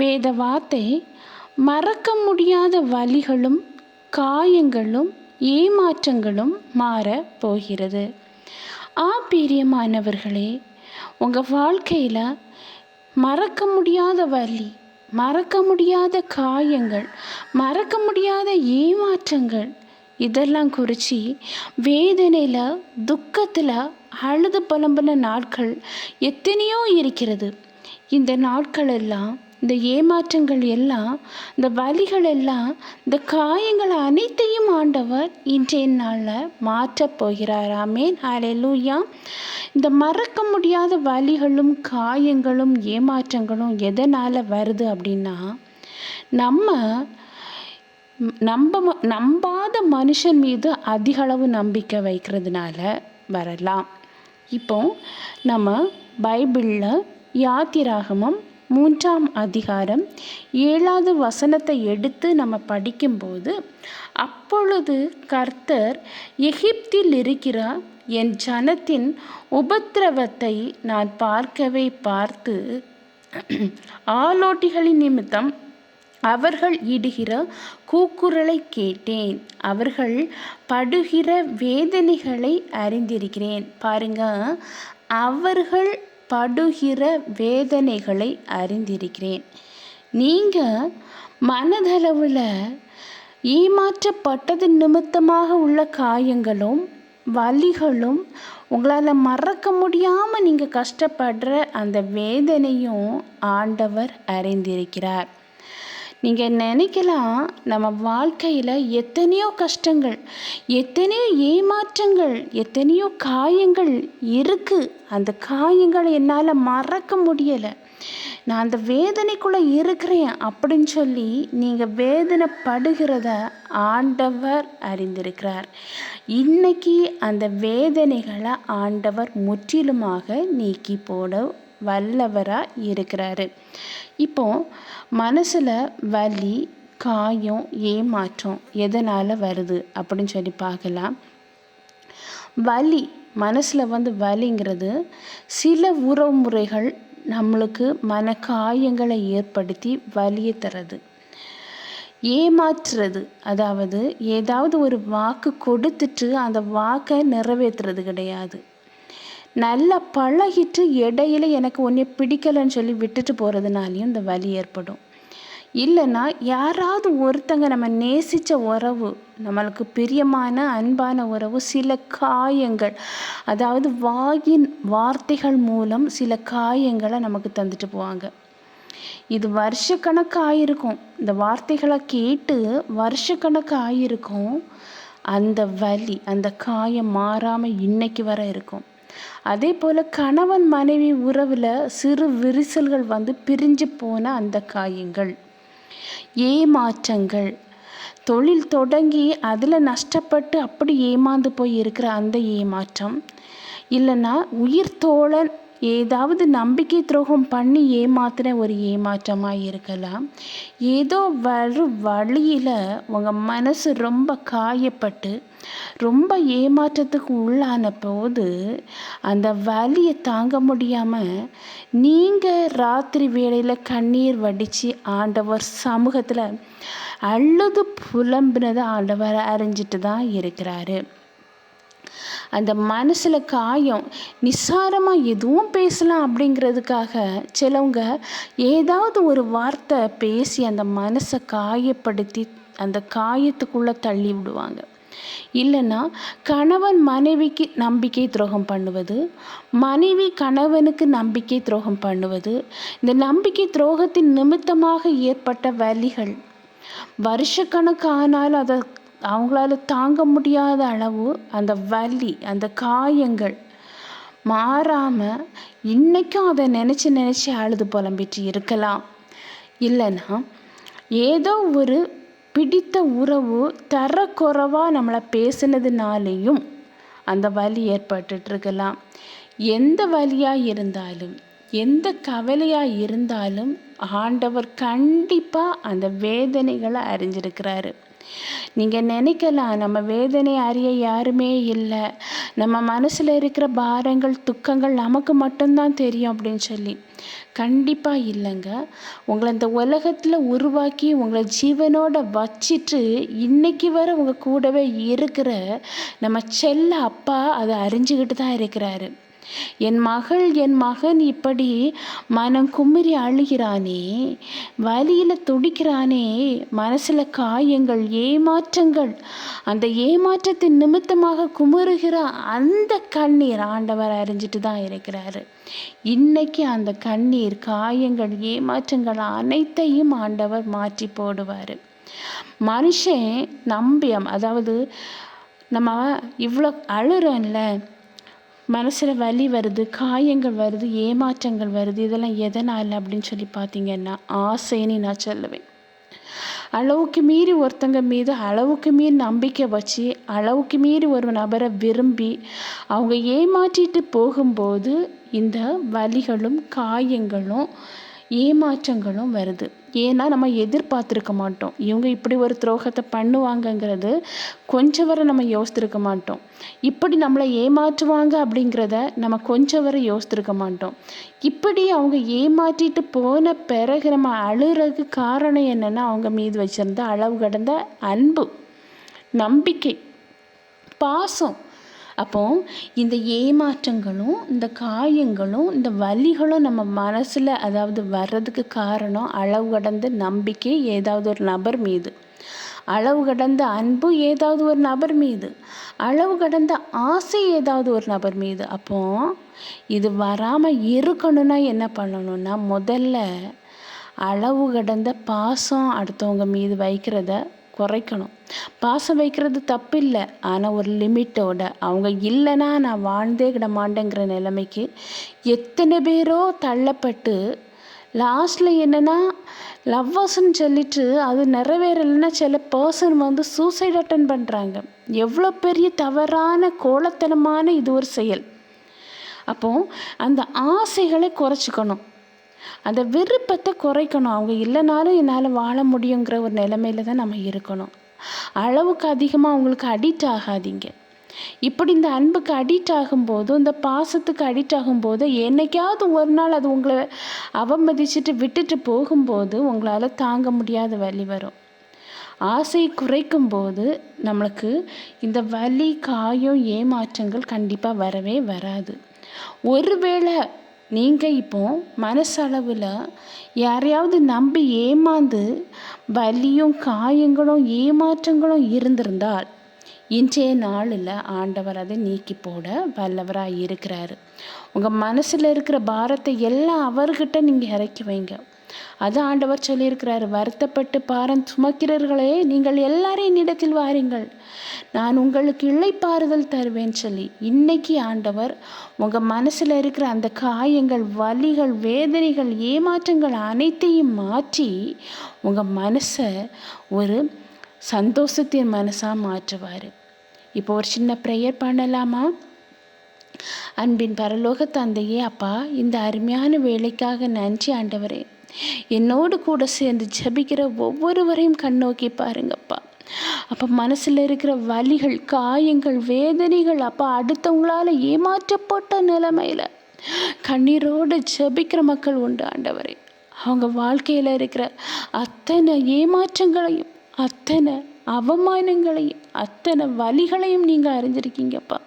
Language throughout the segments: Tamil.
வேத வார்த்தை மறக்க முடியாத வலிகளும் காயங்களும் ஏமாற்றங்களும் மாற போகிறது. ஆ பிரியமானவர்களே உங்கள் வாழ்க்கையில் மறக்க முடியாத வலி மறக்க முடியாத காயங்கள் மறக்க முடியாத ஏமாற்றங்கள் இதெல்லாம் குறித்து வேதனையில் துக்கத்தில் அழுது புலம்புன நாட்கள் எத்தனையோ இருக்கிறது. இந்த நாட்களெல்லாம் இந்த ஏமாற்றங்கள் எல்லாம் இந்த வலிகள் எல்லாம் இந்த காயங்கள் அனைத்தையும் ஆண்டவர் இன்றைய நாளில் மாற்றப் போகிறாராமே அலையலூயா இந்த மறக்க முடியாத வலிகளும் காயங்களும் ஏமாற்றங்களும் எதனால் வருது அப்படின்னா நம்ம நம்ப நம்பாத மனுஷன் மீது அதிகளவு நம்பிக்கை வைக்கிறதுனால வரலாம். இப்போ நம்ம பைபிளில் யாத்திராகமம் மூன்றாம் அதிகாரம் ஏழாவது வசனத்தை எடுத்து நம்ம படிக்கும்போது அப்பொழுது கர்த்தர் எகிப்தில் இருக்கிற என் ஜனத்தின் உபத்திரவத்தை நான் பார்க்கவே பார்த்து ஆலோட்டிகளின் நிமித்தம் அவர்கள் இடுகிற கூக்குரலை கேட்டேன். அவர்கள் படுகிற வேதனைகளை அறிந்திருக்கிறேன். பாருங்க அவர்கள் படுகிற வேதனைகளை அறிந்திருக்கிறேன். நீங்கள் மனதளவில் ஏமாற்றப்பட்டது நிமித்தமாக உள்ள காயங்களும் வலிகளும் உங்களால் மறக்க முடியாமல் நீங்கள் கஷ்டப்படுற அந்த வேதனையும் ஆண்டவர் அறிந்திருக்கிறார். நீங்கள் நினைக்கலாம் நம்ம வாழ்க்கையில் எத்தனையோ கஷ்டங்கள் எத்தனையோ ஏமாற்றங்கள் எத்தனையோ காயங்கள் இருக்குது அந்த காயங்களை என்னால் மறக்க முடியலை. நான் அந்த வேதனைக்குள்ளே இருக்கிறேன் அப்படின்னு சொல்லி நீங்கள் வேதனைப்படுகிறத ஆண்டவர் அறிந்திருக்கிறார். இன்னைக்கு அந்த வேதனைகளை ஆண்டவர் முற்றிலுமாக நீக்கி போட வல்லவராக இருக்கிறாரு. இப்போ மனசில் வலி காயம் ஏமாற்றம் எதனால் வருது அப்படின்னு சொல்லி பார்க்கலாம். வலி மனசில் வந்து வலிங்கிறது சில உறவு முறைகள் நம்மளுக்கு மன காயங்களை ஏற்படுத்தி வலியை தர்றது ஏமாற்றுறது அதாவது ஏதாவது ஒரு வாக்கு கொடுத்துட்டு அந்த வாக்கை நிறைவேற்றுறது கிடையாது. நல்லா பழகிட்டு இடையில எனக்கு ஒன்றே பிடிக்கலைன்னு சொல்லி விட்டுட்டு போகிறதுனாலையும் இந்த வலி ஏற்படும். இல்லைன்னா யாராவது ஒருத்தங்க நம்ம நேசித்த உறவு நம்மளுக்கு பிரியமான அன்பான உறவு சில காயங்கள் அதாவது வாயின் வார்த்தைகள் மூலம் சில காயங்களை நமக்கு தந்துட்டு போவாங்க. இது வருஷக்கணக்கு ஆயிருக்கும். இந்த வார்த்தைகளை கேட்டு வருஷக்கணக்கு ஆயிருக்கும். அந்த வலி அந்த காயம் மாறாமல் இன்னைக்கு வர இருக்கும். அதே போல் கணவன் மனைவி உறவில் சிறு விரிசல்கள் வந்து பிரிஞ்சு போன அந்த காயங்கள் ஏமாற்றங்கள் தொழில் தொடங்கி அதில் நஷ்டப்பட்டு அப்படி ஏமாந்து போய் இருக்கிற அந்த ஏமாற்றம் இல்லைன்னா உயிர் தோழன் ஏதாவது நம்பிக்கை துரோகம் பண்ணி ஏமாத்தின ஒரு ஏமாற்றமாக இருக்கலாம். ஏதோ வரும் வழியில் உங்கள் மனசு ரொம்ப காயப்பட்டு ரொம்ப ஏமாற்றத்துக்கு உள்ளான போது அந்த வலியை தாங்க முடியாமல் நீங்கள் ராத்திரி வேளையில் கண்ணீர் வடித்து ஆண்டவர் சமூகத்தில் அழுது புலம்பினதை ஆண்டவர் அறிஞ்சிட்டு தான் இருக்கிறாரு. அந்த மனசில் காயம் நிசாரமாக எதுவும் பேசலாம் அப்படிங்கிறதுக்காக சிலவங்க ஏதாவது ஒரு வார்த்தை பேசி அந்த மனசை காயப்படுத்தி அந்த காயத்துக்குள்ளே தள்ளி விடுவாங்க. இல்லைன்னா கணவன் மனைவிக்கு நம்பிக்கை துரோகம் பண்ணுவது மனைவி கணவனுக்கு நம்பிக்கை துரோகம் பண்ணுவது இந்த நம்பிக்கை துரோகத்தின் நிமித்தமாக ஏற்பட்ட வலிகள். வருஷக்கணக்கானால் அதை அவங்களால தாங்க முடியாத அளவு அந்த வலி அந்த காயங்கள் மாறாமல் இன்றைக்கும் அதை நினச்சி நினச்சி அழுது புலம்பிட்டு இருக்கலாம். இல்லைன்னா ஏதோ ஒரு பிடித்த உறவு தரக்குறைவாக நம்மளை பேசினதுனாலேயும் அந்த வலி ஏற்பட்டுட்ருக்கலாம். எந்த வலியாக இருந்தாலும் எந்த கவலையாக இருந்தாலும் ஆண்டவர் கண்டிப்பாக அந்த வேதனைகளை அறிஞ்சிருக்கிறாரு. நீங்கள் நினைக்கலாம் நம்ம வேதனை அறிய யாருமே இல்லை. நம்ம மனசில் இருக்கிற பாரங்கள் துக்கங்கள் நமக்கு மட்டும்தான் தெரியும் அப்படின்னு சொல்லி. கண்டிப்பாக இல்லைங்க. உங்களை இந்த உலகத்தில் உருவாக்கி உங்களை ஜீவனோட வச்சிட்டு இன்னைக்கு வர உங்கள் கூடவே இருக்கிற நம்ம செல்ல அப்பா அதை அறிஞ்சுக்கிட்டு தான் இருக்கிறாரு. என் மகள் என் மகன் இப்படி மனம் குமிறி அழுகிறானே வலியில் துடிக்கிறானே மனசில் காயங்கள் ஏமாற்றங்கள் அந்த ஏமாற்றத்தின் நிமித்தமாக குமுறுகிற அந்த கண்ணீர் ஆண்டவர் அறிஞ்சிட்டு தான் இருக்கிறாரு. இன்னைக்கு அந்த கண்ணீர் காயங்கள் ஏமாற்றங்கள் அனைத்தையும் ஆண்டவர் மாற்றி போடுவார். மனுஷன் நம்பியம் அதாவது நம்ம இவ்வளோ அழுறோம்ல மனசில் வலி வருது காயங்கள் வருது ஏமாற்றங்கள் வருது இதெல்லாம் எதனால் அப்படின்னு சொல்லி பார்த்தீங்கன்னா ஆசைன்னு நான் சொல்லுவேன். அளவுக்கு மீறி ஒருத்தங்க மீது அளவுக்கு மீறி நம்பிக்கை வச்சு அளவுக்கு மீறி ஒரு நபரை விரும்பி அவங்க ஏமாற்றிட்டு போகும்போது இந்த வலிகளும் காயங்களும் ஏமாற்றங்களும் வருது. ஏன்னா நம்ம எதிர்பார்த்துருக்க மாட்டோம். இவங்க இப்படி ஒரு துரோகத்தை பண்ணுவாங்கங்கிறது கொஞ்சம் வரை நம்ம யோசித்திருக்க மாட்டோம். இப்படி நம்மளை ஏமாற்றுவாங்க அப்படிங்கிறத நம்ம கொஞ்சம் வரை யோசித்திருக்க மாட்டோம். இப்படி அவங்க ஏமாற்றிட்டு போன பிறகு நம்ம அழுறதுக்கு காரணம் என்னென்னா அவங்க மீது வச்சுருந்த அளவு கடந்த அன்பு நம்பிக்கை பாசம் அப்போ இந்த ஏமாற்றங்களும் இந்த காயங்களும் இந்த வலிகளும் நம்ம மனசில் அதாவது வர்றதுக்கு காரணம் அளவு கடந்த நம்பிக்கை ஏதாவது ஒரு நபர் மீது. அளவு கடந்த அன்பு ஏதாவது ஒரு நபர் மீது. அளவு கடந்த ஆசை ஏதாவது ஒரு நபர் மீது. அப்போ இது வராமல் இருக்கணும்னா என்ன பண்ணணும்னா முதல்ல அளவு கடந்த பாசம் அடுத்தவங்க மீது வைக்கிறத குறைக்கணும். பாசம் வைக்கிறது தப்பு இல்லை ஆனால் ஒரு லிமிட்டோட. அவங்க இல்லைன்னா நான் வாழ்ந்தே கிட மாட்டேங்கிற நிலைமைக்கு எத்தனை பேரோ தள்ளப்பட்டு லாஸ்ட்டில் என்னென்னா லவ்வர்ஸ்ன்னு சொல்லிட்டு அது நிறைவேறலைன்னா சில பர்சன் வந்து சூசைட் அட்டன் பண்ணுறாங்க எவ்வளோ பெரிய தவறான கோலத்தனமான இது ஒரு செயல். அப்போது அந்த ஆசைகளை குறைச்சிக்கணும். அந்த விருப்பத்தை குறைக்கணும். அவங்க இல்லைனாலும் என்னால் வாழ முடியுங்கிற ஒரு நிலைமையில தான் நம்ம இருக்கணும். அளவுக்கு அதிகமாக அவங்களுக்கு அடிக்ட் ஆகாதீங்க. இப்படி இந்த அன்புக்கு அடிக்ட் ஆகும்போது இந்த பாசத்துக்கு அடிக்ட் ஆகும்போது என்னைக்காவது ஒரு நாள் அது உங்களை அவமதிச்சுட்டு விட்டுட்டு போகும்போது உங்களால் தாங்க முடியாத வழி வரும். ஆசை குறைக்கும் போது நம்மளுக்கு இந்த வலி காயம் ஏமாற்றங்கள் கண்டிப்பாக வரவே வராது. ஒருவேளை நீங்கள் இப்போ மனசளவில் யாரையாவது நம்பி ஏமாந்து வலியும் காயங்களும் ஏமாற்றங்களும் இருந்திருந்தால் இன்றைய நாளில் ஆண்டவர் அதை நீக்கி போட வல்லவராக இருக்கிறாரு. உங்கள் மனசில் இருக்கிற பாரத்தை எல்லாம் அவர்கிட்ட நீங்கள் இறக்கி வைங்க. அது ஆண்டவர் சொல்லியிருக்கிறாரு வருத்தப்பட்டு பாரம் சுமக்கிறர்களே நீங்கள் எல்லாரையும் என்னிடத்தில் வாருங்கள். நான் உங்களுக்கு இழைப்பாறுதல் தருவேன் சொல்லி இன்னைக்கு ஆண்டவர் உங்கள் மனசில் இருக்கிற அந்த காயங்கள் வலிகள் வேதனைகள் ஏமாற்றங்கள் அனைத்தையும் மாற்றி உங்கள் மனசை ஒரு சந்தோஷத்தின் மனசாக மாற்றுவார். இப்போ ஒரு சின்ன ப்ரேயர் பண்ணலாமா? அன்பின் பரலோக தந்தையே அப்பா இந்த அருமையான வேலைக்காக நன்றி ஆண்டவரே. என்னோடு கூட சேர்ந்து ஜபிக்கிற ஒவ்வொருவரையும் கண்ணோக்கி பாருங்கப்பா. அப்போ மனசில் இருக்கிற வலிகள் காயங்கள் வேதனைகள் அப்போ அடுத்தவங்களால் ஏமாற்றப்பட்ட நிலைமையில் கண்ணீரோடு ஜபிக்கிற மக்கள் உண்டு ஆண்டவரே. அவங்க வாழ்க்கையில் இருக்கிற அத்தனை ஏமாற்றங்களையும் அத்தனை அவமானங்களையும் அத்தனை வலிகளையும் நீங்கள் அறிஞ்சிருக்கீங்கப்பா.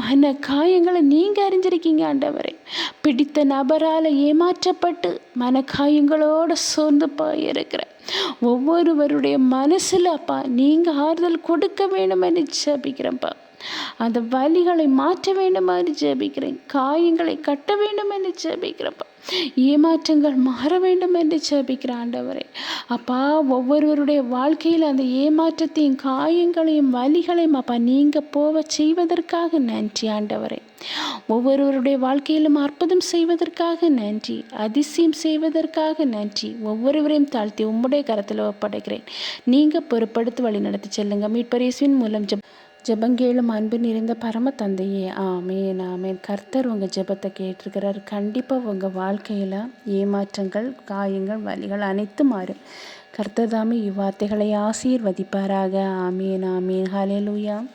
மன காயங்களை நீங்கள் அறிஞ்சிருக்கீங்க ஆண்டவரே. பிடித்த நபரால் ஏமாற்றப்பட்டு மனக்காயங்களோடு சோர்ந்து போயிருக்கிற ஒவ்வொருவருடைய மனசில் அப்பா நீங்கள் ஆறுதல் கொடுக்க வேண்டும் என்று ஜபிக்கிறேன்ப்பா. அந்த வலிகளை மாற்ற வேண்டுமாறு என்று ஜபிக்கிறேன். காயங்களை கட்ட வேண்டுமென்னு என்று ஏமாற்றங்கள் மாற வேண்டும் என்று ஜெபிக்கிற ஆண்டவரே. அப்பா ஒவ்வொருவருடைய வாழ்க்கையில் அந்த ஏமாற்றத்தையும் காயங்களையும் வலிகளையும் அப்பா நீங்கள் போக செய்வதற்காக நன்றி ஆண்டவரே. ஒவ்வொருவருடைய வாழ்க்கையிலும் அற்புதம் செய்வதற்காக நன்றி அதிசயம் செய்வதற்காக நன்றி. ஒவ்வொருவரையும் தாழ்த்தி உம்முடைய கரத்தில் ஒப்படைக்கிறேன். நீங்கள் பொறுப்படுத்தி வழி நடத்தி செல்லுங்க மீட்பரேசுவின் மூலம் ஜெப ஜெபங்கேளும் அன்பு நிறைந்த பரம தந்தையே ஆமேன் ஆமேன். கர்த்தர் உங்கள் ஜெபத்தை கேட்டிருக்கிறார். கண்டிப்பாக உங்கள் வாழ்க்கையில் ஏமாற்றங்கள் காயங்கள் வலிகள் அனைத்து மாறும். கர்த்தர் தாமே இவ்வார்த்தைகளை ஆசீர்வதிப்பாராக. ஆமேன் ஆமேன். ஹalleluya.